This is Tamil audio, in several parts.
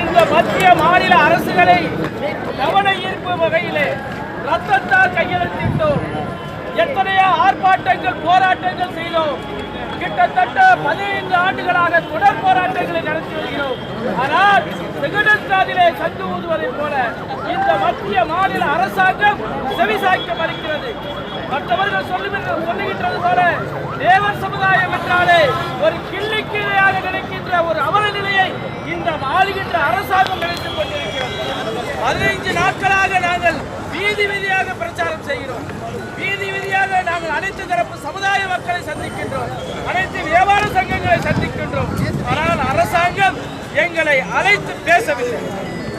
இந்த மத்திய மாநில அரசுகளை கவன ஈர்ப்பு வகையிலே ரத்தத்தால் கையெழுத்திட்டோம். எத்தனையோ ஆர்ப்பாட்டங்கள் போராட்டங்கள் செய்தோம். கிட்டத்தட்ட பதினைந்து ஆண்டுகளாக தொடர் போராட்டங்களை நடத்தி வருகிறோம். ஆனால் செகுடன்காதிலே சந்து ஊதுவதைப் போல இந்த மத்திய மாநில அரசாங்கம் செவிசாய்க்க மறுக்கிறது. மற்றவர்கள் சொல்லுகின்றது போல தேவர் சமுதாயம் என்றாலே ஒரு கிள்ளிக்கு என்ற ஒரு அவல நிலையை இந்த ஆளுகின்ற அரசாங்கம் நினைத்துக் கொண்டிருக்கிறது. பதினைஞ்சு நாட்களாக நாங்கள் வீதி வீதியாக பிரச்சாரம் செய்கிறோம். வீதி வீதியாக நாங்கள் அனைத்து தரப்பு சமுதாய மக்களை சந்திக்கின்றோம். அனைத்து வியாபார சங்கங்களை சந்திக்கின்றோம். ஆனால் அரசாங்கம் எங்களை அழைத்து பேசவில்லை.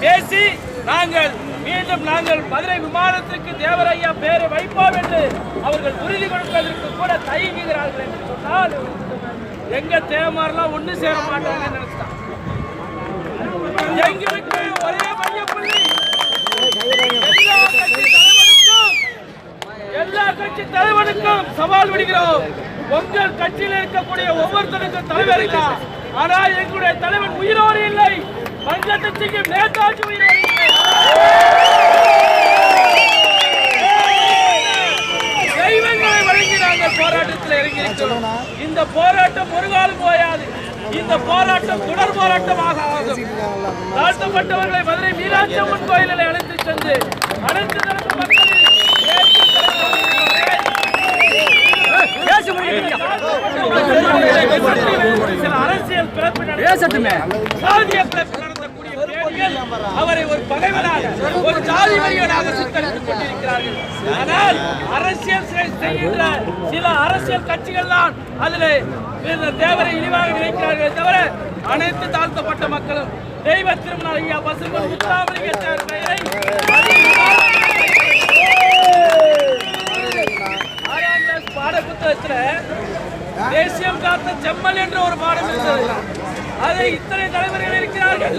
பேசி நாங்கள் மீண்டும் நாங்கள் மதுரை விமானத்திற்கு தேவரையா பேரை வைப்போம் என்று அவர்கள் உறுதி கொடுப்பதற்கு கூட தயங்குகிறார்கள் என்று சொன்னால் எங்க தேமாரெல்லாம் ஒண்ணு சேர மாட்டாங்கன்னு நினைச்சிட்டான். எங்களுக்கு ஒரே மையப்புள்ளி எல்லா கட்சி தலைவருக்கும் எல்லா கட்சி தலைவனுக்கும் சவால் விடுகிறோம். உங்கள் கட்சியில் இருக்கக்கூடிய ஒவ்வொருத்தருக்கும் தலைவர் இருக்கான் ஆனால் எங்களுடைய தலைவன் உயிரோடு இல்லை. பங்கத்துக்கு நேதாஜி உயிரோடு இல்லை. வழங்கி நாங்கள் போராட்டத்தில் இறங்கியிருக்கிறோம். இந்த போராட்டம் ஒரு காலம் போயாது. இந்த போராட்டம் தொடர் போராட்டமாக ஆகும். தாழ்த்தப்பட்டவர்களை மதுரை மீனாட்சி அம்மன் கோயிலில் அழைத்து சென்று அனைத்து தரப்பு மக்களின் சில அரசியல் பிறப்பு. சாதிய பிறப்பு நடத்தக்கூடிய அவரை ஒரு பகைவனாக ஒரு ஜாதி வரியனாக சித்தரித்துக் ஆனால் அரசியல் செய்கின்ற சில அரசியல் கட்சிகள் தான் அதில் தேவரை இழிவாக நினைக்கிறார்கள் தவிர அனைத்து தாழ்த்தப்பட்ட மக்களும் தெய்வ திருமணம் ஐயா பசும்பல் முத்தாமலிங்க பெயரை ஆறாம் தேசியம் காத்த செம்மல் என்ற ஒரு பாடம் இருந்தது அதை இத்தனை தலைவர்கள் இருக்கிறார்கள்.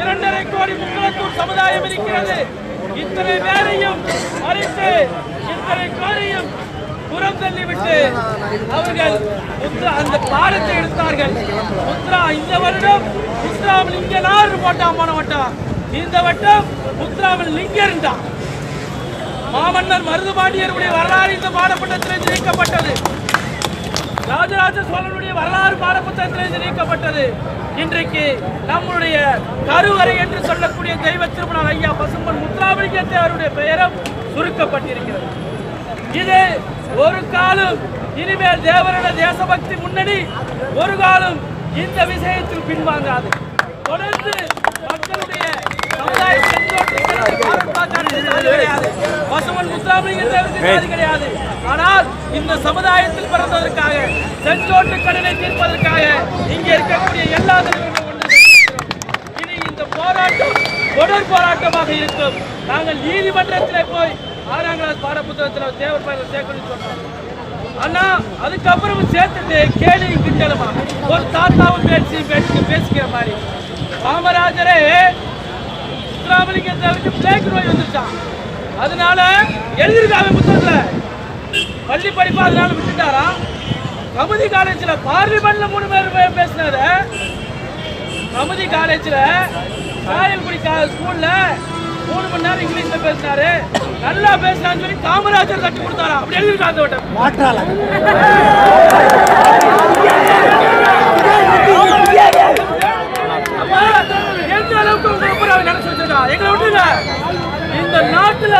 இரண்டரை கோடி முக்குளத்தூர் சமுதாயம் இருக்கிறது. இத்தனை பேரையும் மறைத்து இத்தனை பேரையும் புறம் தள்ளிவிட்டு அவர்கள் முத்ரா அந்த பாடத்தை எடுத்தார்கள். முத்ரா இந்த வருடம் முத்ராவில் இங்க நாறு போட்டான் போன வட்டம். இந்த வட்டம் முத்ராவில் லிங்க இருந்தான். மாமன்னர் மருதுபாண்டியருடைய வரலாறு இந்த பாடப்பட்டத்தில் ஜெயிக்கப்பட்டது ராஜராஜ சோழனுடைய வரலாறு பாடப்புத்தகத்தில் நீக்கப்பட்டது. இன்றைக்கு நம்முடைய கருவறை என்று சொல்லக்கூடிய தெய்வ திருமணம் ஐயா பசும்பன் முத்ராமலிங்க தேவருடைய பெயரும் சுருக்கப்பட்டிருக்கிறது. இது ஒரு காலம் இனிமேல் தேவரிட தேசபக்தி முன்னணி ஒரு காலம் இந்த விஷயத்தில் பின்வாங்காது. தொடர்ந்து மக்களுடைய சமுதாய கிடையாது. பசுமன் முத்துராமலிங்க தேவர் கிடையாது. ஆனால் இந்த சமுதாயத்தில் பிறந்ததற்காக இருக்கும். நாங்கள் நீதிமன்றத்திலே போய் ஆறாம் கிளாஸ் பாட புத்தகத்தில் தேவர் பயிர் சேர்க்கணும்னு சொன்னோம். அண்ணா அதுக்கப்புறம் சேர்த்துட்டு கேலி கிண்டலுமா? ஒரு தாத்தாவும் பேசி பேசி பேசிக்கிற மாதிரி. காமராஜரே முத்துராமலிங்க வச்சு பிளேக் நோய் வந்துட்டான் அதனால எழுதிருக்காங்க புத்தகத்தில். பள்ளி படிப்பு அதனால விட்டுட்டாரா? கமுதி காலேஜில் பார்லிமெண்ட்ல மூணு பேர் பேசினாரு. கமுதி காலேஜில் காயல்குடி கா- ஸ்கூல்ல மூணு மணி நேரம் இங்கிலீஷ்ல பேசினாரு. நல்லா பேசினான்னு சொல்லி காமராஜர் தட்டி கொடுத்தாரா? அப்படி எழுதிருக்காங்க அந்த வட்டம் அப்ப எந்த அளவுக்கு உங்க அப்புறம் அவர் நினைச்சு வச்சிருக்கா? எங்களை விட்டுங்க இந்த நாட்டுல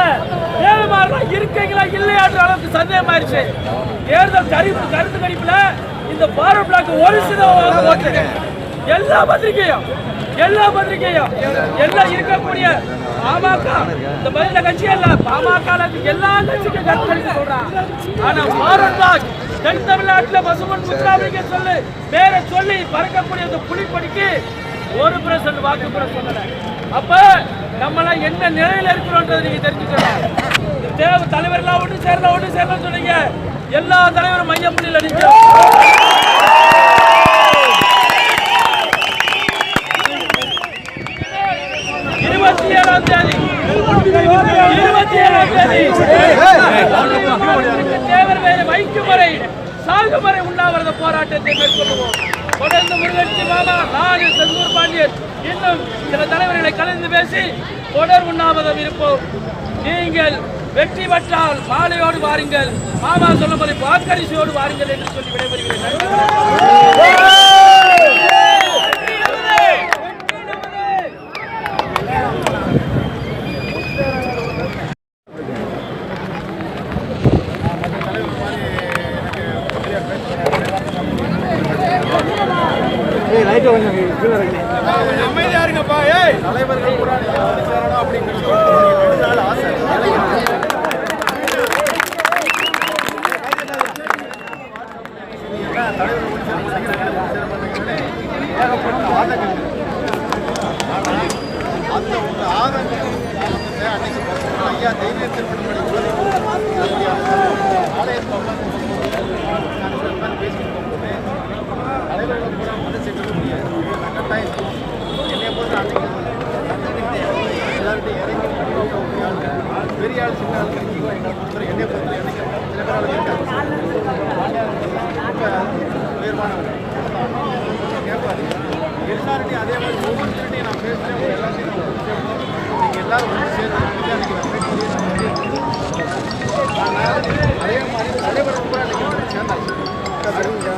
ஏழுமாரெல்லாம் இருக்கீங்களா இல்லையான்ற அளவுக்கு சந்தேகம் ஆயிடுச்சு தேர்தல் கருத்து கணிப்புல இந்த பாரத் பிளாக் ஒரு சதவீதம் ஓட்டு. எல்லா பத்திரிகையும் எல்லா பத்திரிகையும் எல்லாம் இருக்கக்கூடிய பாமக இந்த பதில கட்சி அல்ல பாமக எல்லா கட்சிக்கும் கருத்து சொல்றான். ஆனா பாரத் தென் தமிழ்நாட்டில் பசுமன் முத்துராமலிங்க சொல்லு பேரை சொல்லி பறக்கக்கூடிய இந்த புலிப்படிக்கு ஒரு பிரசன்ட் வாக்கு கூட சொல்லல. அப்ப நம்மளாம் என்ன நிலையில இருக்கிறோன்றது நீங்க தெரிஞ்சுக்கலாம். தேவ எல்லாம் ஒன்று சேரல ஒன்று சேரல சொன்னீங்க. எல்லா தலைவரும் மையப்புள்ளியில் நிற்கிறோம் இருபத்தி ஏழாம் தேதி. இருபத்தி ஏழாம் தேதி. தேவர் வேலை வைக்கும் வரை சாகும் வரை உண்ணாவிரத போராட்டத்தை மேற்கொள்வோம். தொடர்ந்து முருகட்சி மாமா நான் செந்தூர் பாண்டியன் இன்னும் சில தலைவர்களை கலந்து பேசி தொடர் உண்ணாவிரதம் இருப்போம். நீங்கள் வெற்றி பெற்றால் மாலையோடு வாருங்கள். மாமா சொல்லும்போது வாக்கரிசியோடு வாருங்கள் என்று சொல்லி விடைபெறுகிறேன். அமைதியா இருங்கப்பா ஏய். தலைவர்கள் கூட நீங்க ஆசை அன்னைக்கு ஐயா தைரிய திருமணம் ஆலய பேசிட்டு போகும்போது தலைவர்கள் ஆள். சின்ன ஆள் இருக்கீங்களோ எங்களை பொறுத்தவரை என்னைய பொறுத்தவரை எனக்கு சில பேர் ஆள் இருக்காங்க ரொம்ப கேட்பாரு எல்லார்ட்டையும் அதே மாதிரி ஒவ்வொருத்தருடையும் நான் பேசுகிறேன் அவங்க எல்லாத்தையும் நான் ஒன்று சேர்க்கணும் நீங்கள் எல்லாரும் ஒன்று சேர்ந்து அன்னைக்கு நான் பேசுகிறேன் ஆனால் அதே மாதிரி தலைவர் கூட சேர்ந்தாச்சு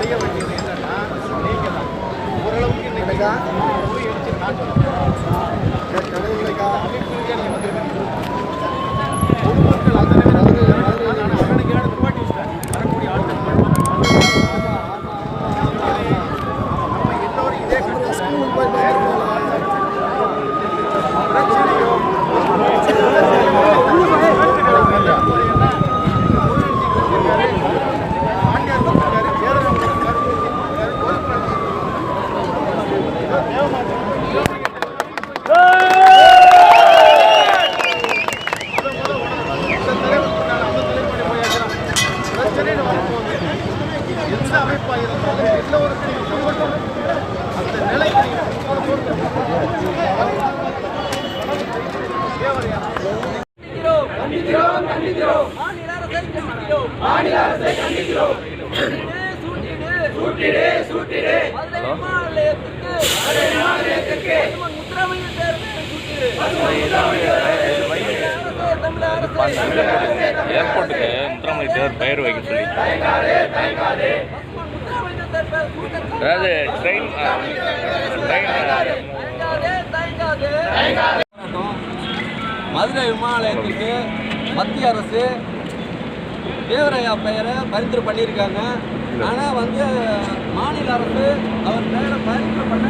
செய்ய வேண்டியது நீங்கள் தான் ஓரளவுக்கு இன்னைக்கு போய் எடுத்து காட்டணும் எந்த அமைப்பாக இருந்தாலும் எல்லோருக்கும் சம்பந்தம் அந்த நிலைக்கு மாநில அரசை கண்டிக்கிறோம் சூட்டிடு சூட்டிடு மதுரை ஏர்போர்ட்டுக்கு முத்துராமலை தேவர் பெயர் வைக்க சொல்லி அதாவது ட்ரெயின் ட்ரெயின் மதுரை விமான மத்திய அரசு தேவரையா பெயரை பரிந்துரை பண்ணியிருக்காங்க. ஆனால் வந்து மாநில அரசு அவர் பெயரை பரிந்துரை பண்ண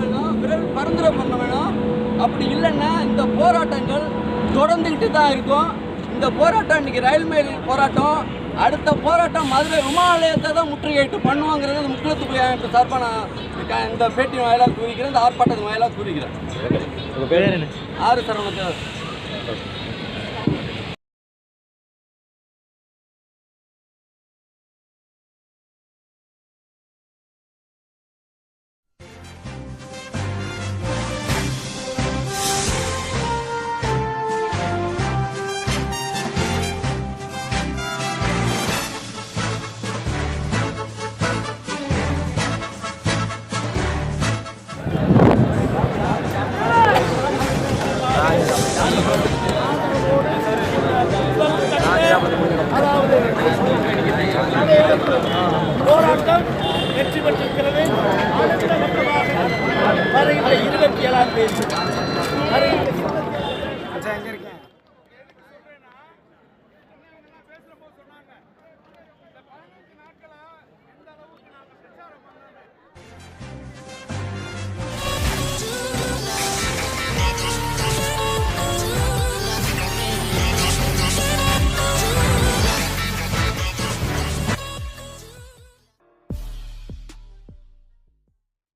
வேணும் விரைவில் பரிந்துரை பண்ண வேணும். அப்படி இல்லைன்னா இந்த போராட்டங்கள் தொடர்ந்துக்கிட்டு தான் இருக்கும். இந்த போராட்டம் இன்னைக்கு ரயில் மேல் போராட்டம். அடுத்த போராட்டம் மதுரை விமான நிலையத்தை தான் முற்றுகையிட்டு பண்ணுவாங்கிறது முக்கியத்துவ அமைப்பு சார்பாக நான் இந்த பேட்டி வாயிலாக கூறிக்கிறேன் இந்த ஆர்ப்பாட்டத்தின் வாயிலாக கூறிக்கிறேன். ஆறு சரவணத்தில்